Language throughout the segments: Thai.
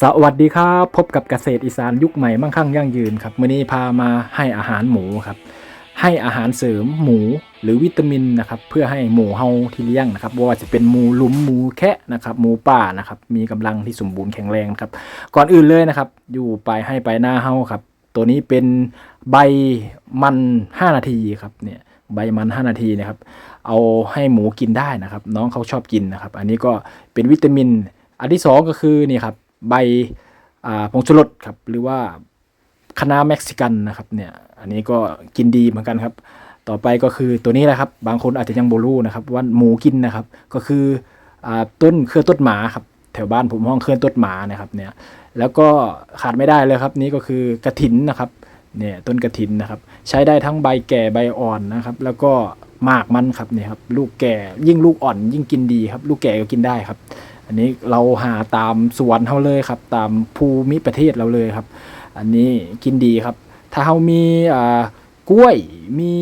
สวัสดีครับ พบกับเกษตรอีสานยุคใหม่มั่งคั่งยั่งยืนครับมื้อนี้พามาให้อาหารหมูครับ ให้อาหารเสริมหมูหรือวิตามินนะครับ เพื่อให้หมูเฮาที่เลี้ยงนะครับว่าจะเป็นหมูหลุมหมูแคะนะครับหมูป่านะครับ มีกำลังที่สมบูรณ์แข็งแรงครับ ก่อนอื่นเลยนะครับ อยู่ไปให้ไปหน้าเฮาครับ ตัวนี้เป็นใบมัน 5 นาทีครับเนี่ยใบมัน 5 นาทีนะครับ เอาให้หมูกินได้นะครับ น้องเขาชอบกินนะครับ อันนี้ก็เป็นวิตามิน อันที่สองก็คือนี่ครับ ใบผงชูรสครับหรือว่าคณะเม็กซิกันนะครับเนี่ยอันนี้ก็กินดีเหมือนกันครับ ต่อไปก็คือตัวนี้แหละครับ บางคนอาจจะยังโบรู้นะครับว่าหมูกินนะครับ ก็คืออต้นเครือต้นหมาครับแถวบ้านผมห้องเครื่อต้นหมานะครับเนี่ยแล้วก็ขาดไม่ได้เลยครับนี่ก็คือกระถินนะครับเนี่ยต้นกระถินนะครับ ใช้ได้ทั้งใบแก่ใบอ่อนนะครับ แล้วก็หมากมันครับเนี่ยครับลูกแก่ยิ่งลูกอ่อนยิ่งกินดีครับ ลูกแก่ก็กินได้ครับ อันนี้เราหาตามสวนเขาเลยครับ ตามภูมิประเทศเราเลยครับ อันนี้กินดีครับ ถ้าเขามีอ่ากล้วยมี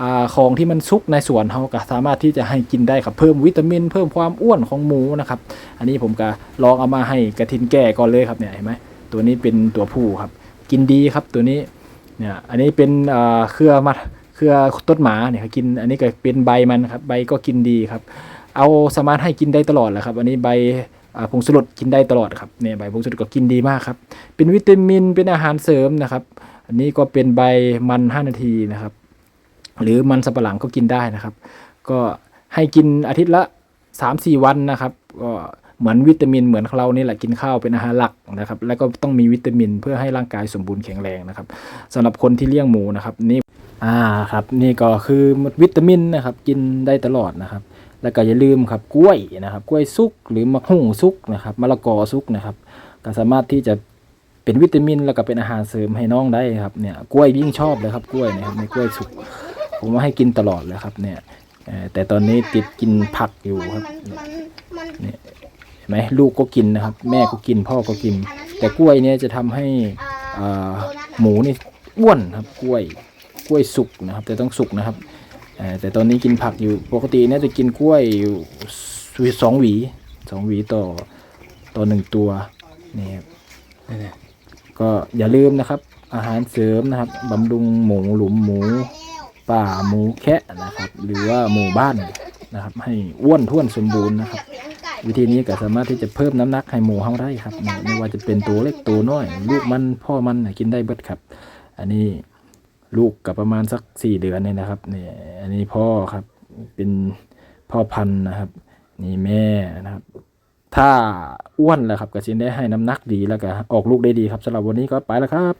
อ่าของที่มันซุกในสวนเขาก็สามารถที่จะให้กินได้ครับเพิ่มวิตามิน เพิ่มความอ้วนของหมูนะครับ อันนี้ผมก็ลองเอามาให้กระทินแก่ก่อนเลยครับเนี่ยเห็นไหมตัวนี้เป็นตัวผู้ครับ กินดีครับตัวนี้เนี่ยอันนี้เป็นอ่าเครือมาเครือต้นหมาเนี่ยกินอันนี้ก็เป็นใบมันครับ ใบก็กินดีครับ เอาสมารถให้กินได้ตลอดแหละครับ อันนี้ใบผงชูรสกินได้ตลอดครับเนี่ยใบผงชูรสก็กินดีมากครับ เป็นวิตามินเป็นอาหารเสริมนะครับ อันนี้ก็เป็นใบมัน 5 นาทีนะครับ หรือมันสับปะหลังก็กินได้นะครับ ก็ให้กินอาทิตย์ละ 3-4 วันนะครับ ก็เหมือนวิตามินเหมือนเรานี่แหละกินข้าวเป็นอาหารหลักนะครับ แล้วก็ต้องมีวิตามินเพื่อให้ร่างกายสมบูรณ์แข็งแรงนะครับสำหรับคนที่เลี้ยงหมูนะครับนี่ อ่าครับนี่ก็คือวิตามินนะครับกินได้ตลอดนะครับ แล้วก็อย่าลืมครับกล้วยนะครับ กล้วยสุกหรือมะฮุ่งสุกนะครับมะละกอสุกนะครับก็สามารถที่จะเป็นวิตามินแล้วก็เป็นอาหารเสริมให้น้องได้ครับเนี่ยกล้วยยิ่งชอบเลยครับกล้วยนะครับในกล้วยสุกผมว่าให้กินตลอดเลยครับเนี่ยแต่ตอนนี้ติดกินผักอยู่ครับเนี่ยเห็นไหมลูกก็กินนะครับ แม่ก็กินพ่อก็กิน แต่กล้วยเนี่ยจะทำให้อ่าหมูนี่อ้วนครับกล้วย กล้วยสุกนะครับ แต่ต้องสุกนะครับเอ่อแต่ตอนนี้กินผักอยู่ปกติเนี่ยจะกินกล้วยอยู่สองหวีสองหวีต่อต่อหนึ่งตัวนี่ครับนี่ๆก็อย่าลืมนะครับ อาหารเสริมนะครับบำรุงหมูหลุมหมู ป่าหมูแคะนะครับ หรือว่าหมู่บ้านนะครับ ให้อ้วนท้วนสมบูรณ์นะครับ วิธีนี้ก็สามารถที่จะเพิ่มน้ำหนักให้หมูเฮาได้ครับ ไม่ไม่ว่าจะเป็นตัวเล็กตัวน้อย ลูกมันพ่อมันน่ะกินได้เบิดครับ อันนี้ ลูกกับประมาณสักสี่เดือนเนี่ยนะครับเนี่ยอันนี้พ่อครับเป็นพ่อพันธุ์นะครับ นี่แม่นะครับ ถ้าอ้วนแล้วครับก็จะได้ให้น้ำหนักดีแล้วก็ออกลูกได้ดีครับสำหรับวันนี้ก็ไปแล้วครับ